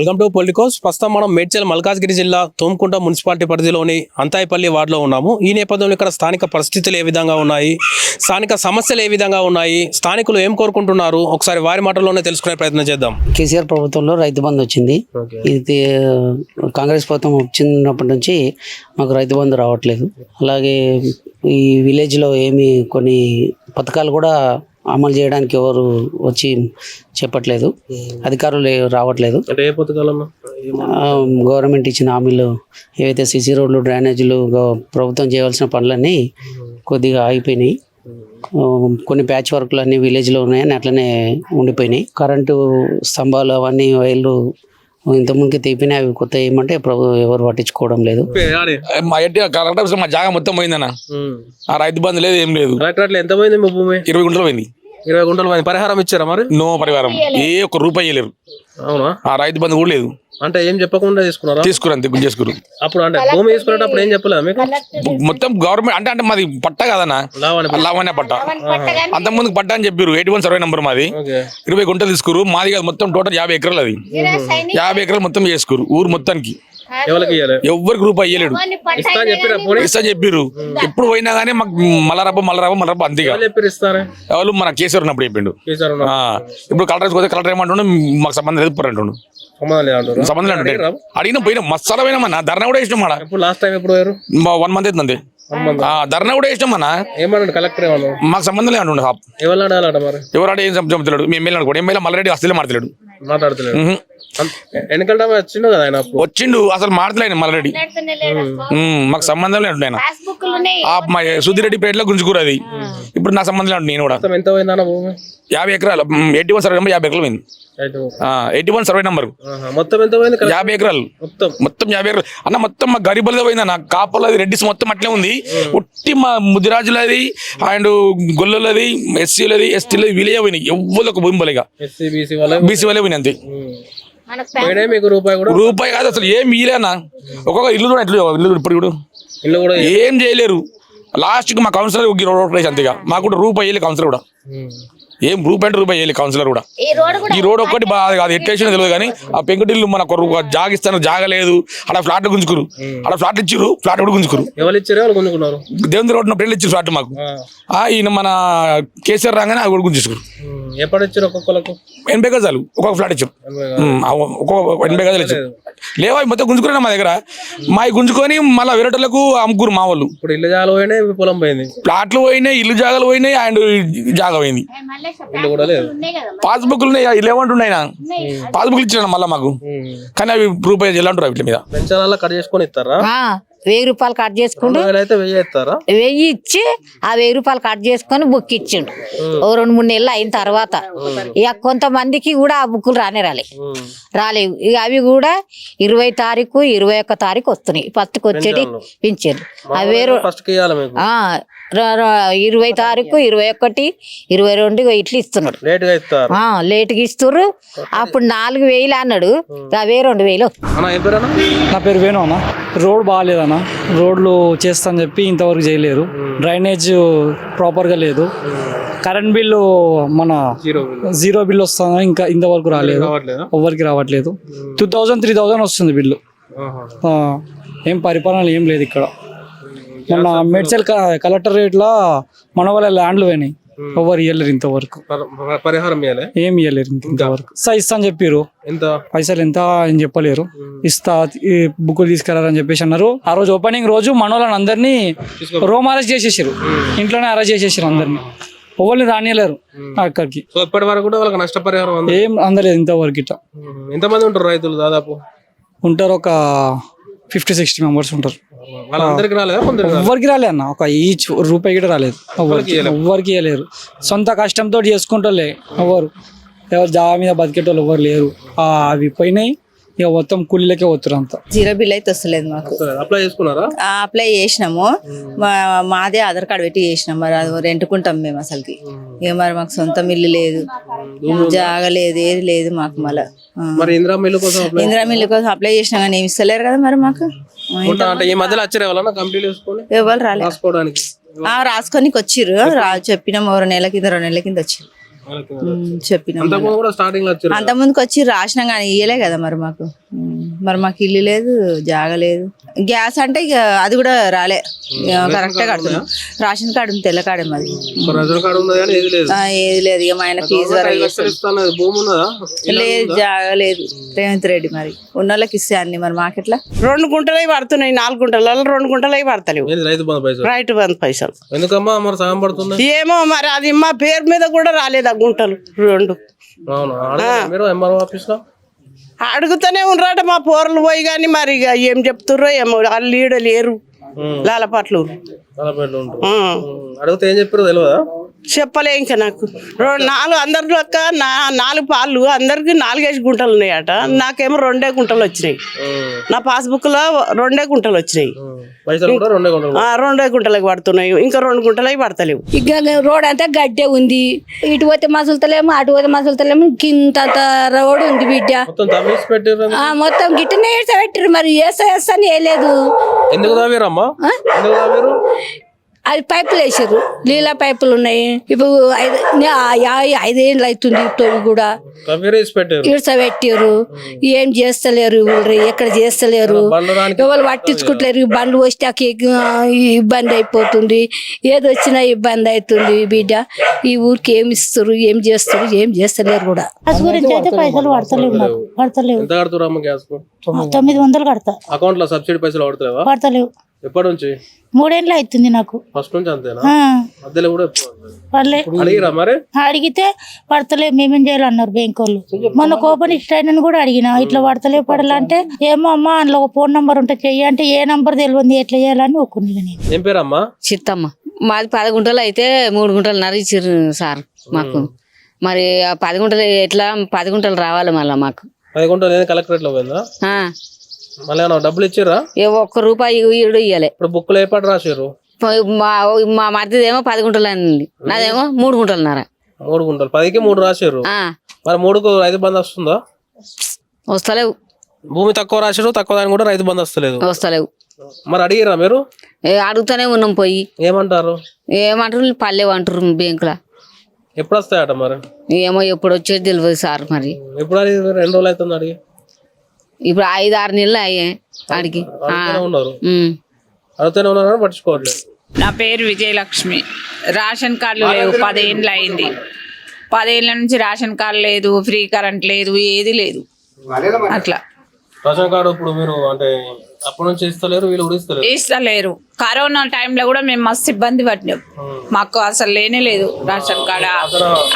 Welcome to Politicos. ప్రస్తుతం మనం మేడ్చల్ మల్కాజ్గిరి జిల్లా తోమ్కుంట మున్సిపాలిటీ పరిధిలోని అంతాయిపల్లి వార్డులో ఉన్నాము. ఈ నేపథ్యంలో ఇక్కడ స్థానిక పరిస్థితులు ఏ విధంగా ఉన్నాయి? స్థానిక సమస్యలు ఏ విధంగా ఉన్నాయి? స్థానికులు ఏం కోరుకుంటున్నారు? ఒకసారి వారి మాటల్లోనే తెలుసుకునే ప్రయత్నం చేద్దాం. కేసీఆర్ ప్రభుత్వంలో రైతు బంధు వచ్చింది. ఇది కాంగ్రెస్ ప్రభుత్వం వచ్చినప్పటి నుంచి మాకు రైతు బంధు రావట్లేదు. అలాగే ఈ విలేజ్లో ఏమి కొన్ని పథకాలు కూడా అమలు చేయడానికి ఎవరు వచ్చి చెప్పట్లేదు. అధికారులు రావట్లేదు. అంటే ఏ పథకాలమ్మా ఆ, గవర్నమెంట్ ఇచ్చిన హామీలు ఏవైతే సిసి రోడ్లు డ్రైనేజీలు ప్రభుత్వం చేయవలసిన పనులన్నీ కొద్దిగా ఆగిపోయినాయి. కొన్ని ప్యాచ్ వర్క్లు అన్ని విలేజ్లో ఉన్నాయని అట్లనే ఉండిపోయినాయి. కరెంటు స్తంభాలు అవన్నీ వైర్లు ఇంతకుముందుకి తెప్పినాయి అవి కొత్త ఏమంటే ప్రభు ఎవరు పట్టించుకోవడం లేదు. మా ఎట్టి కలెక్టర్ ఆఫీస్ మా జాగా మొత్తం పోయిందన్న. ఆ రైతు బంధు లేదు ఏం లేదు. ఎంత పోయింది మీ భూమి? ఇరవై గుంటలు పోయింది. ఇరవై గుంటలు పోయింది. పరిహారం ఇచ్చారా మరి? నో పరివారం ఏ ఒక్క రూపాయి ఇవ్వలేరు అవునా? ఆ రైతు బంధు కూడా లేదు. అంటే ఏం చెప్పకుండా తీసుకున్నారా? తీసుకురు అంతే గుంజేసుకురు అప్పుడు అంటే భూమి తీసుకునేటప్పుడు ఏం చెప్పలేదు మీకు? మొత్తం గవర్నమెంట్ అంటే అంటే మాది పట్ట కదన్నా. లావని లావణ్య పట్ట. అంత ముందుకు పట్ట అని చెప్పారు ఎయిటీ వన్ సర్వే నెంబర్ మాది. ఓకే. ఇరవై గుంటలు తీసుకురు మాది కాదు మొత్తం టోటల్ యాభై ఎకరాలు అది. యాభై ఎకరాలు మొత్తం చేసుకురు ఊరు మొత్తానికి. ఎవరికి రూపాయి ఇయ్యలేడు. ఇస్తా చెప్పిరా ఎప్పుడు పోయినా కానీ మాకు మలరబ్బ మలరబ్బ మలరబ్బ అంతేగా ఎవరు ఎవరు మన కేసీఆర్ ఉన్నప్పుడు చెప్పిండు. ఇప్పుడు కలెక్టర్ పోతే కలెక్టర్ ఏమంటుండు? మాకు సంబంధం లేదు అంటుండు. సంబంధం? అడిగిన పోయినా. మసాలా పోయినా మన ధర్నా కూడా ఇష్టం ఎప్పుడు లాస్ట్ టైం ఎప్పుడు పోయారు? వన్ మంత్ అవుతుంది ఆ, ధర్నా కూడా ఇష్టం మన ఏమన్నాడు కలెక్టర్ మాకు సంబంధం లేదు అంటుండు ఎవరు అడగాలట మరి? ఎవరాడు ఏం చెప్తున్నాడు మీ ఎమ్మెల్యే అనుకోండి. ఎమ్మెల్యే మల్లారెడ్డి అసలే మాట్లాడు ఎన్నికల వచ్చిండు కదా ఆయన అప్పుడు? వచ్చిండు అసలు మల్లారెడ్డి ఉమ్, మాకు సంబంధం లేదు ఆయన ఆ మా సుధిరెడ్డి పేటలో గుంజుకూరు అది. ఇప్పుడు నా సంబంధం లేదు నేను కూడా. మొత్తం ఎంత పోయిందన్న భూమి? యాభై ఎకరాలు. ఎయిటీ వన్ సర్వే నెంబర్ యాభై ఎకరాలు పోయింది. Eighty one survey number. మొత్తం ఎంత పోయింది? యాభై ఎకరాలు. మొత్తం. మొత్తం యాభై ఎకరాలు. అన్న మొత్తం మా గరీబులది పోయింది అన్న. కాపలది రెడ్డిస్ మొత్తం అట్లే ఉంది. ఉట్టి మా ముదిరాజులది అండ్ గొల్లలది ఎస్సీలది ఎస్టీలది వీలే పోయినాయి. ఎవ్వరు ఒక భూమి పోలేగా ఎస్సీ బీసీ వాళ్ళ మీకు రూపాయి కూడా? రూపాయి కాదు అసలు ఏం వీలేనా ఒక్కొక్క ఇల్లు కూడా ఎట్లా ఇల్లు ఇప్పుడు ఇప్పుడు ఇల్లు కూడా ఏం చేయలేరు. లాస్ట్కి మా కౌన్సిలర్ ఒక రోడ్ వేసి అంతేగా మాకు కూడా రూపాయి వేయలే కౌన్సిలర్ కూడా. ఏం రూపాయి అంటే రూపాయి వేయలే కౌన్సిలర్ కూడా. ఈ రోడ్ ఒక్కటి బాగా కాదు ఎట్లా వేసినా తెలియదు కానీ ఆ పెంకుటిల్లు మనకు ఒక జాగ ఇస్తాను జాగ లేదు అక్కడ ఫ్లాట్ గుంజుకురు అక్కడ ఫ్లాట్ ఇచ్చిర్రు ఫ్లాట్ కూడా గుంజుకురు. ఇచ్చారు దేవుని రోడ్ పెళ్ళి ఇచ్చారు ఫ్లాట్ మాకు. ఈయన మన కేసీఆర్ రాగానే అది కూడా గుంజుకురు. ఉమ్. ఎప్పుడు ఇచ్చారు ఒక్కొక్కలకు ఎనభై గజాలు ఒక్కొక్క ఫ్లాట్ ఇచ్చారు ఒక్కొక్క ఎనభై గజాలు ఇచ్చారు లేవా మొత్తం గుంజుకున్నా మా దగ్గర? మా గుంజుకొని మళ్ళీ వేరేటోళ్ళకు అమ్ముకురు మా వాళ్ళు. ఇప్పుడు ఇల్లు జాలు పోయినాయి పొలం పోయింది. ప్లాట్లు పోయినాయి ఇల్లు జాగాలు పోయినాయి అండ్ జాగా పోయింది. ఇల్లు కూడా లేదు పాస్బుక్లు ఉన్నాయి ఇల్లు ఏమంటున్నాయి నా పాస్బుక్లు ఇచ్చాను మళ్ళీ మాకు. కానీ అవి రూపాయి ఎలా అంటారు వీటి మీద? పెన్షన్ల కట్ చేసుకొని ఇస్తారా? ఆ, వెయ్యి రూపాయలు కట్ చేసుకుంటూ వెయ్యి ఇచ్చి ఆ వెయ్యి రూపాయలు కట్ చేసుకొని బుక్ ఇచ్చిండు. ఓ రెండు మూడు నెలలు అయిన తర్వాత. ఇక కొంతమందికి కూడా ఆ బుక్కులు రానే రాలే. రాలేవు. ఇక అవి కూడా ఇరవై తారీఖు ఇరవై ఒక్క తారీఖు వస్తున్నాయి. ఫస్ట్కి వచ్చేటి పింఛన్లు. అవి వేరు ఇరవై తారీఖు ఇరవై ఒకటి ఇరవై రెండు ఇట్లా ఇస్తున్నాడు. లేట్గా ఇస్తారు. ఆ, లేటుగా ఇస్తుర్రు. అప్పుడు నాలుగు వేలు అన్నాడు. అవే రెండు వేలు. నా పేరు వేణు అన్న. రోడ్ బాగాలేదన్న రోడ్లు చేస్తా అని చెప్పి ఇంతవరకు చేయలేరు. డ్రైనేజ్ ప్రాపర్గా లేదు. కరెంట్ బిల్లు మన జీరో జీరో బిల్ వస్తుందా? ఇంకా ఇంతవరకు రాలేదు. ఎవరికి రావట్లేదు. టూ థౌజండ్ త్రీ థౌజండ్ వస్తుంది బిల్లు. ఏం పరిపాలన ఏం లేదు ఇక్కడ. మొన్న మేడ్చల్ కలెక్టరేట్లో మన వాళ్ళ ల్యాండ్లు పోయినాయి. ఎవరు ఇవ్వలేరు ఇంతవరకు. పర- పర- పరిహారం ఏం ఇంక? ఇంతవరకు ఇస్తా ఇస్తా అని చెప్పారు. ఎంత? పైసలు ఎంత అని చెప్పలేరు. ఇస్తా ఈ బుక్కులు తీసుకురారని చెప్పేసి అన్నారు. ఆ రోజు ఓపెనింగ్ రోజు మనోళ్ళని అందరినీ రోమ్ అరెస్ట్ చేసేసారు ఇంట్లోనే అరెస్ట్ చేసేసారు అందరినీ. ఎవరిని రానియలేరు అక్కడికి. సో ఇప్పటి వరకు కూడా వాళ్ళకి నష్టపరిహారం ఏం అందలేదు ఇంతవరకు ఇట్లా. ఎంతమంది ఉంటారు రైతులు దాదాపు? ఉంటారు ఒక ఫిఫ్టీ సిక్స్టీ మెంబర్స్ ఉంటారు. వాళ్ళందరికి రాలేదా? ఎవ్వరికి రాలే అన్న. ఒక ఈచ్ రూపాయి కూడా రాలేదు. ఎవ్వరికి ఎవ్వరికి ఇవ్వలేరు సొంత కష్టంతో చేసుకుంటోలే ఎవరు ఎవరు జాబా మీద బతికేటోళ్ళు ఎవరు లేరు. అవి పోయినాయి. ఇక మొత్తం కూలీలకే పోతున్నారు అంతా. జీరో బిల్ అయితే వస్తలేదు మాకు. అప్లై చేసుకున్నారా? ఆ, అప్లై చేసినాము. మాదే ఆధార్ కార్డు పెట్టి చేసినాం మరి అది రెంట్కుంటాం మేము అసలుకి. ఇక మరి మాకు సొంతం ఇల్లు లేదు. జాగ లేదు ఏది లేదు మాకు మళ్ళా. మరి ఇందిరా మిల్లు కోసం అప్లై ఇందిరా మిల్లు కోసం అప్లై చేసినా కానీ ఏమి ఇస్తలేరు కదా మరి మాకు. ఈ మధ్యలో వచ్చారు ఎవరన్నా కంప్లీట్ చేసుకొని? ఎవరు రాలేదు రాసుకోవడానికి? ఆ, రాసుకోనికి వచ్చిర్రు రా చెప్పినాం ఓ రెండు నెలల కింద రెండు నెలల కింద వచ్చిర్రు. చెప్పినాం అంతకుముందు కూడా స్టార్టింగ్లో వచ్చారు అంత ముందుకు వచ్చి రాసినాం కానీ ఇయ్యలే కదా మరి మాకు. మరి మాకు ఇల్లు లేదు జాగ లేదు. గ్యాస్ అంటే ఇక అది కూడా రాలే. కరెక్టే కడుతున్నాం. రేషన్ కార్డు ఉంది తెల్ల కార్డు మాది. ఏది లేదు. ఆ, ఏది లేదు. ఇక మా ఆయన ఫీజు లేదు జాగ లేదు. రేవంత్ రెడ్డి మరి. ఉన్న వాళ్ళకి ఇస్తే అన్ని మరి మాకెట్లా? రెండు గుంటలై పడుతున్నాయి నాలుగు గుంటలలో రెండు గుంటలై పడతలేవు. రైతు బంధు పైసలు? రైట్ బంద్ పైసలు. ఏమో మరి అది మా పేరు మీద కూడా రాలేదు గుంటలు రెండు. మీరు ఎంఆర్ఓ ఆఫీస్లో అడుగుతూనే ఉండరాట మా పోరలు పోయి కానీ మరి ఇక ఏం చెప్తుర్రో ఏమో వాళ్ళు ఈడ లేరు. లాలపట్లు అడిగితే ఏం చెప్పారో తెలియదా చెప్పలే ఇంకా నాకు. రెండు నాలుగు అందరి లెక్క నా నాలుగు పాలు అందరికి నాలుగేసి గుంటలు ఉన్నాయట. నాకేమో రెండే గుంటలు వచ్చినాయి. నా పాస్బుక్లో రెండే గుంటలు వచ్చినాయి. రెండే కొంటారు ఆ, రెండే గుంటలకి పడుతున్నాయి. ఇంకా రెండు గుంటలకి పడతలేవు. ఇక రోడ్ అంతా గడ్డే ఉంది. ఇటు పోతే మసులుతలేము అటు పోతే మసులుతలేము. కింద రోడ్ ఉంది బిడ్డ. మొత్తం తమిళ పెట్టారు ఆ, మొత్తం గిట్టనే పెట్టారు మరి. వేస్తా వేస్తా అని వేయలేదు ఎందుకు అది పైపులు వేసారు. నీళ్ళ పైపులు ఉన్నాయి. ఇప్పుడు ఐదు ఐదేళ్ళు అవుతుంది తొవి కూడా. ఇడ్స పెట్టారు. ఏం చేస్తలేరు ఊళ్ళో ఎక్కడ చేస్తలేరు. ఎవరు పట్టించుకుంటలేరు. ఈ బండ్లు వస్తే ఇబ్బంది అయిపోతుంది. ఏది వచ్చినా ఇబ్బంది అవుతుంది బిడ్డ. ఈ ఊరికి ఏమి ఇస్తారు ఏం చేస్తారు ఏం చేస్తలేరు కూడా. గ్యాస్ గురించి అయితే పైసలు పడతలేవు నాకు పడతలేవు. ఎంత కడుతురమ్మ గ్యాస్? కు తొమ్మిది వందలు కడతా. అకౌంట్లో సబ్సిడీ పైసలు పడతలేవా? పడతలేవు. ఎప్పటి నుంచి మూడేళ్ళు అవుతుంది నాకు. ఫస్ట్ నుంచి అంతేనా? ఆ, మధ్యలో కూడా ఎప్పుడు? వాళ్ళే అడిగిరా మరి? అడిగితే పడతలేవు మేమేం చేయాలన్నారు బ్యాంక్ వాళ్ళు మొన్న కోపన్ ఇష్టం కూడా అడిగిన. ఇట్లా పడతలేవు పడాలంటే ఏమో అమ్మా అందులో ఒక ఫోన్ నంబర్ ఉంటే చెయ్యి అంటే ఏ నంబర్ తెలియదు ఎట్లా చేయాలని ఒక్కుంది నేను. ఏం పేరమ్మా? చిత్తమ్మ. మాది పది గుంటలు అయితే మూడు గుంటలు నర ఇచ్చారు సార్ మాకు. మరి ఆ పది గుంటలు ఎట్లా? పది గుంటలు రావాలి మళ్ళీ మాకు. పది గుంటలు నేను కలెక్టరేట్లో పోయిందా? ఆ, మళ్ళీ డబ్బులు ఇచ్చిర్రా? ఏ ఒక్క రూపాయి ఈడు ఇయ్యలే. ఇప్పుడు బుక్కులు ఏ పాట మా మా మరిదిదేమో పది గుంటలు అనింది నాదేమో మూడు గుంటలున్నర మూడు గుంటలు. పదికి మూడు రాశారు ఆ, మరి మూడుకు రైతు బంధు వస్తుందా? వస్తలేవు. భూమి తక్కువ రాశారు తక్కువ దానికి కూడా రైతు బంధు వస్తలేదు. వస్తలేవు. మరి అడిగిరా మీరు? అడుగుతూనే ఉన్నాం పోయి. ఏమంటారు? ఏమంటారు పల్లెవు అంటారు బ్యాంకులో. ఎప్పుడు వస్తాయట మరి? ఏమో ఎప్పుడు వచ్చేది తెలియదు సార్ మరి. ఎప్పుడు రెండు రోజులు అవుతుంది అడిగి. ఇప్పుడు ఐదు ఆరు నెలలు అయ్యే అడిగి ఆ, అడుగుతూనే ఉన్నారు. ఉమ్. అడుగుతూనే ఉన్నారు? పట్టించుకోవట్లేదు. నా పేరు విజయలక్ష్మి. రేషన్ కార్డులు లేవు పదేళ్ళు అయింది. పదేళ్ళ నుంచి రేషన్ కార్డు లేదు ఫ్రీ కరెంట్ లేదు ఏది లేదు. అట్లా. రేషన్ కార్డు ఇప్పుడు మీరు అంటే అప్పటి నుంచి ఇస్తలేరు వీళ్ళు కూడా ఇస్తలేరు? ఇస్తలేరు. కరోనా టైంలో కూడా మేము మస్తు ఇబ్బంది పడినాం మాకు అసలు లేనే లేదు రేషన్ కార్డు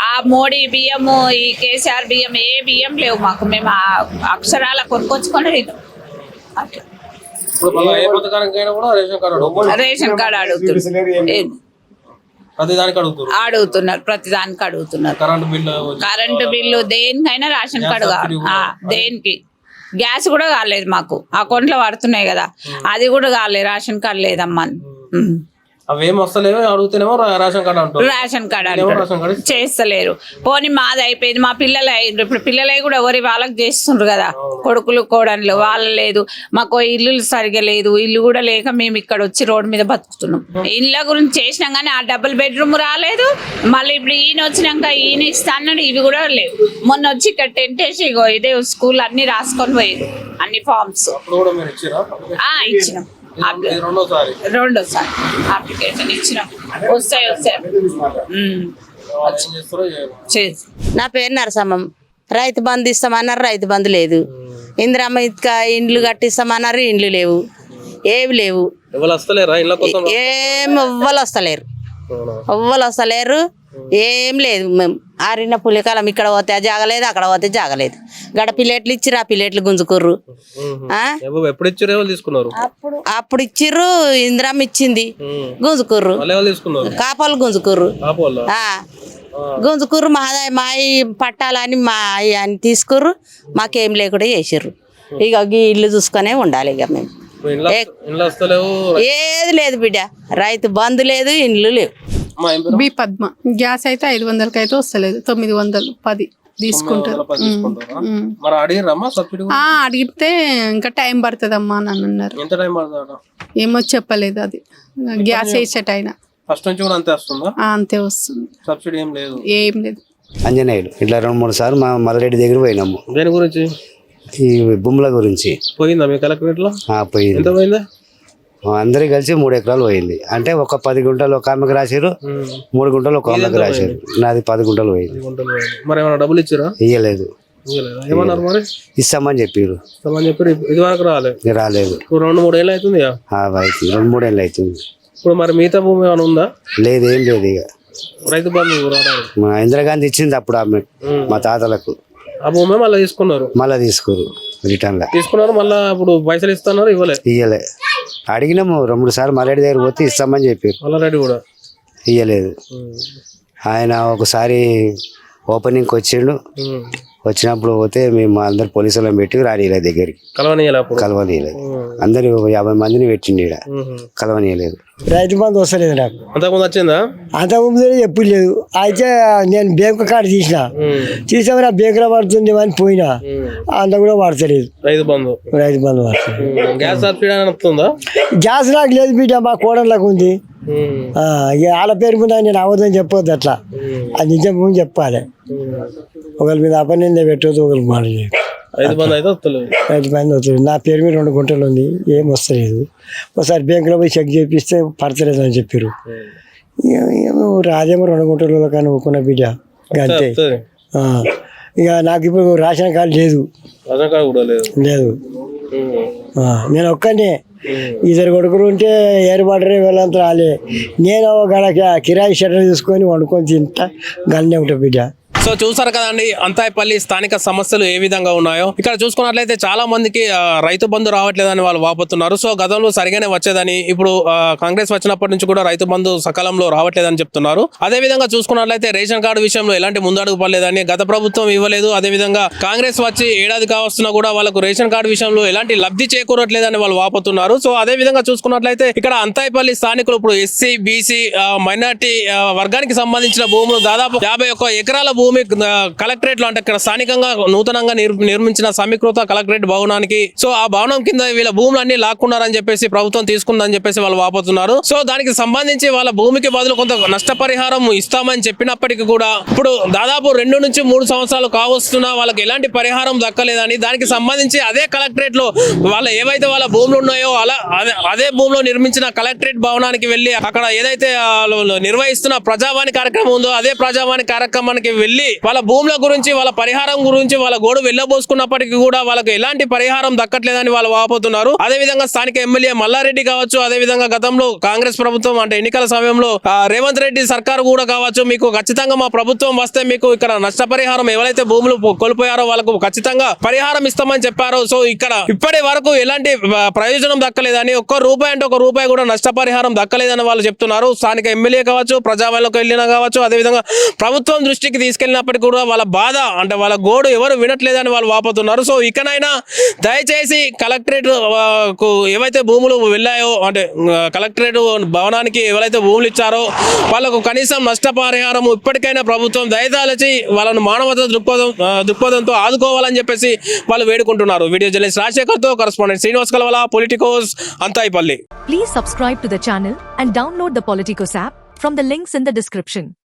ఆ- మోడీ బియ్యము ఈ కేసీఆర్ బియ్యం ఏ బియ్యం లేవు మాకు. మేము ఆ అక్షరాల కొనుక్కొచ్చుకొని తిన్నాం. అట్లా. రేషన్ కార్డు అడుగుతారు. రేషన్ కార్డు అడుగుతున్నారు అడుగుతున్నారు ప్రతి దానికి అడుగుతున్నారు. కరెంట్ బిల్లు కరెంటు బిల్లు దేనికైనా రేషన్ కార్డు దేనికి? గ్యాస్ కూడా కాలేదు మాకు. అకౌంట్లో పడుతున్నాయి కదా. అది కూడా కాలేదు రేషన్ కార్డు లేదమ్మా. అవి వస్తలేవు అడుగుతేనేమో రేషన్ కార్డు అంటారు. రేషన్ కార్డు అంటారు. చేస్తలేరు. పోనీ మాది అయిపోయింది మా పిల్లలు ఇప్పుడు పిల్లలై కూడా ఎవరి వాళ్ళకి చేస్తుండ్రు కదా? కొడుకులు కోడన్లు వాళ్ళ లేదు. మాకు ఇల్లు సరిగా లేదు. ఇల్లు కూడా లేక మేము ఇక్కడ వచ్చి రోడ్డు మీద బతుకుతున్నాం. ఇళ్ళ గురించి చేసినాం కానీ ఆ డబుల్ బెడ్రూమ్ రాలేదు. మళ్ళీ ఇప్పుడు ఈయన వచ్చినాక ఈయన ఇస్తా అన్నాడు ఇవి కూడా లేవు. మొన్న వచ్చి ఇక్కడ టెంట్ వేసి ఇదే స్కూల్ అన్ని రాసుకొని పోయేది అన్ని ఫార్మ్స్ ఇచ్చినాం. రెండోసారి. అప్లికేషన్ ఇచ్చినాం. వస్తాయి వస్తాయి. నా పేరు నరసమ్మం. రైతు బంధు ఇస్తామన్నారు రైతు బంధు లేదు. ఇందిరమ్మ ఇటుక ఇండ్లు కట్టిస్తామన్నారు ఇండ్లు లేవు. ఏవి లేవు. ఏం ఎవ్వరు వస్తలేరు? ఎవ్వరు వస్తలేరు. ఏం లేదు. మేము ఆరిన పులికాలం ఇక్కడ పోతే జాగలేదు అక్కడ పోతే జాగలేదు గడ పిల్లెట్లు ఇచ్చిర్రు ఆ పిల్లెట్లు గుంజుకుర్రు. ఎప్పుడు తీసుకున్నారు. అప్పుడు ఇచ్చిర్రు ఇందిరమ్మ ఇచ్చింది. గుంజుకుర్రు. కాపాలు గుంజుకుర్రు. గుంజుకుర్రు మా మాయి పట్టాలని మా అని తీసుకుర్రు. మాకేం లేకుండా చేసిర్రు. ఇక ఇల్లు చూసుకొనే ఉండాలి ఇక మేము. ఏది లేదు బిడ్డ. రైతు బంధు లేదు ఇండ్లు లేవు? బి పద్మ. గ్యాస్ అయితే ఐదు వందలకి అయితే వస్తలేదు. తొమ్మిది వందలు పది తీసుకుంటారు. అడిగితే ఇంకా టైం పడుతుందమ్మా అని అన్నారు. ఎంత టైం పడుతుందట? ఏమో చెప్పలేదు అది. గ్యాస్ వేసేట ఆయన ఫస్ట్ నుంచి కూడా అంతే వస్తుందా? ఆ, అంతే వస్తుంది. సబ్సిడీ ఏం లేదు. ఏం లేదు. అంజనేయులు ఇట్లా రెండు మూడు సార్లు మా మల్లారెడ్డి దగ్గర పోయినాము. దేని గురించి? ఈ భూముల గురించి. పోయిందా మీ కలెక్టరేట్లో ఆ, పోయింది. ఎంత పోయిందా? అందరికి కలిసి మూడు ఎకరాలు పోయింది. అంటే ఒక పది గుంటలు ఒక ఆమెకు రాశారు మూడు గుంటలు ఒక ఆమెకు రాశారు నాది పది గుంటలు పోయింది. మరి ఏమైనా డబ్బులు ఇచ్చారా ఇయ్యలేదు? ఏమన్నారు మరి? ఇస్తామని చెప్పారు ఇస్తామని ఇది వరకు రాలేదు. రెండు మూడు ఏళ్ళు అవుతుంది రెండు మూడేళ్ళు అవుతుంది. ఇప్పుడు మరి మిగతా భూమి ఏమైనా ఉందా? లేదు ఏం లేదు ఇక. రైతు బంధు రావడానికి. మా ఇందిరాగాంధీ ఇచ్చింది అప్పుడు ఆమె మా తాతలకు. ఆ భూమి మళ్ళీ తీసుకున్నారు? మళ్ళా తీసుకోరు రిటర్న్లో. తీసుకున్నారు మళ్ళీ ఇప్పుడు పైసలు ఇస్తున్నారు ఇవ్వలే. ఇయ్యలే. అడిగినాము రెండు సార్లు మల్లెడి దగ్గర పోతే ఇస్తామని చెప్పారు. మల్లారెడ్డి కూడా? ఇయ్యలేదు. ఆయన ఒకసారి ఓపెనింగ్కి వచ్చిండు. వచ్చినప్పుడు పోతే మేము అందరు పోలీసులను పెట్టి రానియలేదు దగ్గరికి. కలవనీయాలి అప్పుడు? కలవనీయలేదు. అందరు యాభై మందిని పెట్టిండి ఈడ. ఉమ్. కలవనీయలేదు. రైతు బంధు వస్తలేదు నాకు. అంతకుముందు వచ్చిందా? అంతకుముందు ఎప్పుడు లేదు. అయితే నేను బ్యాంకు కార్డు తీసిన. తీసామని ఆ బ్యాంకులో పడుతుంది అని పోయినా. అంత కూడా పడతలేదు. Rythu Bandhu? Rythu Bandhu. Gas subsidy gas నాకు లేదు బిడ్డ మా కోడళ్ళకు ఉంది. ఇక వాళ్ళ పేరు మీద నేను అవద్దని చెప్పొద్దు అట్లా. అది నిజం ముందు చెప్పాలి. ఒకరి మీద అపనింద పెట్టొద్దు ఒకరి మాట అయితే వస్తలేదు రైతు బంధు అవుతుంది నా పేరు మీద రెండు గుంటలు ఉంది ఏం వస్తలేదు. ఒకసారి బ్యాంకులో పోయి చెక్ చేపిస్తే పడతలేదు అని చెప్పారు ఏమో రాజేమో రెండు గుంటలు కానీ ఊకున్న బిడ్డ. అంతే. వస్తది. ఇక నాకు ఇప్పుడు రేషన్ కార్డు లేదు. రేషన్ కార్డు కూడా లేదు. లేదు. నేను ఒక్కనే. ఇద్దరు కొడుకులు ఉంటే ఏర్పాటు వెళ్ళంత రాలే. నేను గడ కిరాయి షట్టర్ తీసుకొని వండుకొని తింటా. గన్నే ఉంటా బిడ్డ. సో చూసారు కదండి అంతాయిపల్లి స్థానిక సమస్యలు ఏ విధంగా ఉన్నాయో. ఇక్కడ చూసుకున్నట్లయితే చాలా మందికి రైతు బంధు రావట్లేదని వాళ్ళు వాపోతున్నారు. సో గతంలో సరిగానే వచ్చేదని ఇప్పుడు కాంగ్రెస్ వచ్చినప్పటి నుంచి కూడా రైతు బంధు సకాలంలో రావట్లేదని చెప్తున్నారు. అదే విధంగా చూసుకున్నట్లయితే రేషన్ కార్డు విషయంలో ఎలాంటి ముందడుగు పడలేదని గత ప్రభుత్వం ఇవ్వలేదు. అదే విధంగా కాంగ్రెస్ వచ్చి ఏడాది కావస్తున్నా కూడా వాళ్ళకు రేషన్ కార్డు విషయంలో ఎలాంటి లబ్ధి చేకూరట్లేదని వాళ్ళు వాపోతున్నారు. సో అదే విధంగా చూసుకున్నట్లయితే ఇక్కడ అంతాయిపల్లి స్థానికులు ఇప్పుడు ఎస్సీ బీసీ మైనార్టీ వర్గానికి సంబంధించిన భూములు దాదాపు యాభై ఒక్క ఎకరాల భూమి భూమి కలెక్టరేట్లో అంటే ఇక్కడ స్థానికంగా నూతనంగా నిర్- నిర్మించిన సమీకృత కలెక్టరేట్ భవనానికి. సో ఆ భవనం కింద వీళ్ళ భూములన్నీ లాక్కున్నారని చెప్పేసి ప్రభుత్వం తీసుకుందని చెప్పేసి వాళ్ళు వాపోతున్నారు. సో దానికి సంబంధించి వాళ్ళ భూమికి బదులు కొంత నష్టపరిహారం ఇస్తామని చెప్పినప్పటికీ కూడా ఇప్పుడు దాదాపు రెండు నుంచి మూడు సంవత్సరాలు కావస్తున్నా వాళ్ళకి ఎలాంటి పరిహారం దక్కలేదని దానికి సంబంధించి అదే కలెక్టరేట్లో వాళ్ళ ఏవైతే వాళ్ళ భూములు ఉన్నాయో అలా అదే అదే భూమిలో నిర్మించిన కలెక్టరేట్ భవనానికి వెళ్ళి అక్కడ ఏదైతే నిర్వహిస్తున్న ప్రజావాణి కార్యక్రమం ఉందో అదే ప్రజావాణి కార్యక్రమానికి వెళ్ళి వాళ్ళ భూముల గురించి వాళ్ళ పరిహారం గురించి వాళ్ళ గోడు వెళ్ళబోసుకున్నప్పటికీ కూడా వాళ్ళకి ఎలాంటి పరిహారం దక్కట్లేదని వాళ్ళు వాపోతున్నారు. అదే విధంగా స్థానిక ఎమ్మెల్యే మల్లారెడ్డి కావచ్చు అదే విధంగా గతంలో కాంగ్రెస్ ప్రభుత్వం అంటే ఎన్నికల సమయంలో రేవంత్ రెడ్డి సర్కార్ కూడా కావచ్చు మీకు ఖచ్చితంగా మా ప్రభుత్వం వస్తే మీకు ఇక్కడ నష్టపరిహారం ఎవరైతే భూములు కోల్పోయారో వాళ్ళకు ఖచ్చితంగా పరిహారం ఇస్తామని చెప్పారు. సో ఇక్కడ ఇప్పటి వరకు ఎలాంటి ప్రయోజనం దక్కలేదని ఒక్క రూపాయి అంటే ఒక రూపాయి కూడా నష్టపరిహారం దక్కలేదని వాళ్ళు చెప్తున్నారు. స్థానిక ఎమ్మెల్యే కావచ్చు ప్రజావాళ్ళకు వెళ్ళినా కావచ్చు అదేవిధంగా ప్రభుత్వం దృష్టికి వెళ్ళినప్పటికీ కూడా వాళ్ళ బాధ అంటే వాళ్ళ గోడు ఎవరు వినట్లేదని వాళ్ళు వాపోతున్నారు. సో ఇకనైనా దయచేసి కలెక్టరేట్కు ఏవైతే భూములు వెళ్ళాయో అంటే కలెక్టరేట్ భవనానికి ఎవరైతే భూములు ఇచ్చారో వాళ్ళకు కనీసం నష్టపరిహారం ఇప్పటికైనా ప్రభుత్వం దయదాలచి వాళ్ళను మానవత దృక్పథం దృక్పథంతో ఆదుకోవాలని చెప్పేసి వాళ్ళు వేడుకుంటున్నారు. Video journalist రాజశేఖర్తో correspondent Srinivas Kalavala Politicos Anthaipalli please subscribe to the channel and download the Politicos app from the links in the description